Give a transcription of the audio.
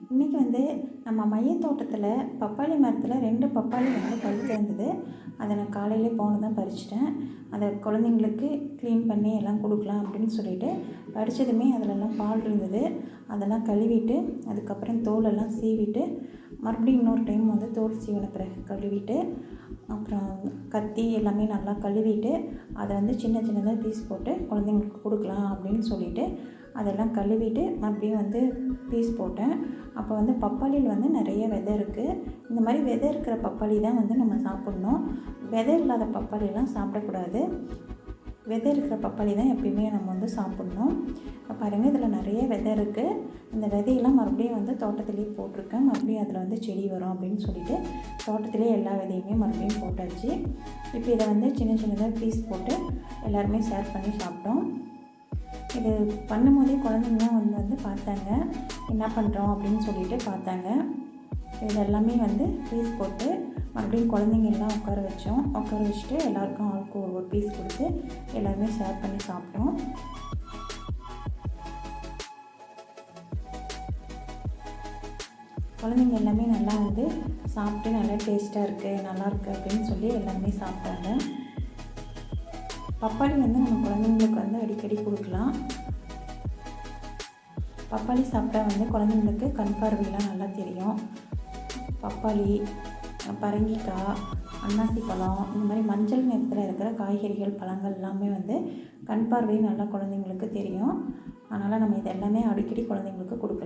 இன்றைக்கி வந்து நம்ம மையத்தோட்டத்தில் பப்பாளி மரத்தில் ரெண்டு பப்பாளி வந்து பழுத்து இருந்தது அதை நான் காலையிலே தான் பறிச்சிட்டேன். அதை குழந்தைங்களுக்கு க்ளீன் பண்ணி எல்லாம் கொடுக்கலாம் அப்படின்னு சொல்லிட்டு பறித்ததுமே அதிலெல்லாம் பால் இருந்தது. அதெல்லாம் கழுவிட்டு அதுக்கப்புறம் தோலெல்லாம் சீவிட்டு மறுபடியும் இன்னொரு டைம் வந்து தோல் சீவின பிறகு கழுவிட்டு அப்புறம் கத்தி எல்லாமே நல்லா கழுவிட்டு அதை வந்து சின்ன சின்னதாக பீஸ் போட்டு குழந்தைங்களுக்கு கொடுக்கலாம் அப்படின்னு சொல்லிவிட்டு அதெல்லாம் கழுவிட்டு மறுபடியும் வந்து பீஸ் போட்டேன். அப்போ வந்து பப்பாளியில் வந்து நிறைய விதை இருக்குது இந்த மாதிரி விதை இருக்கிற பப்பாளி தான் வந்து நம்ம சாப்பிட்ணும். விதை இல்லாத பப்பாளிலாம் சாப்பிடக்கூடாது. விதை இருக்கிற பப்பாளி தான் எப்பயுமே நம்ம வந்து சாப்பிட்ணும். பாருங்கள் இதில் நிறைய விதை இருக்குது இந்த விதையெல்லாம் மறுபடியும் வந்து தோட்டத்துலேயே போட்டிருக்கேன். மறுபடியும் அதில் வந்து செடி வரும் அப்படின்னு சொல்லிட்டு தோட்டத்துலேயே எல்லா விதையுமே மறுபடியும் போட்டாச்சு. இப்போ இதை வந்து சின்ன சின்னதாக பீஸ் போட்டு எல்லாருமே ஷேர் பண்ணி சாப்பிட்டோம். இது பண்ணும்போதே குழந்தைங்களாம் வந்து வந்து பார்த்தாங்க. என்ன பண்ணுறோம் அப்படின்னு சொல்லிட்டு பார்த்தாங்க. இது எல்லாமே வந்து பீஸ் போட்டு மறுபடியும் குழந்தைங்க எல்லாம் உட்கார வச்சோம். உட்கார வச்சுட்டு எல்லாருக்கும் ஆளுக்கு ஒரு ஒரு பீஸ் கொடுத்து எல்லாருமே ஷேர் பண்ணி சாப்பிட்டோம். குழந்தைங்க எல்லாமே நல்லா வந்து சாப்பிட்டு நல்லா டேஸ்ட்டாக இருக்குது நல்லாயிருக்கு அப்படின்னு சொல்லி எல்லாருமே சாப்பிட்டாங்க. பப்பாளி வந்து நம்ம குழந்தைங்களுக்கு பப்பாளி சாப்பிட்டா வந்து குழந்தைங்களுக்கு கண் பார்வையெல்லாம் நல்லா தெரியும். பப்பாளி பரங்கிக்காய் அன்னாசி பழம் இந்த மாதிரி மஞ்சள் நிறத்தில் இருக்கிற காய்கறிகள் பழங்கள் எல்லாமே வந்து கண் பார்வை நல்லா குழந்தைங்களுக்கு தெரியும். அதனால் நம்ம இது எல்லாமே அடிக்கடி குழந்தைங்களுக்கு கொடுக்கலாம்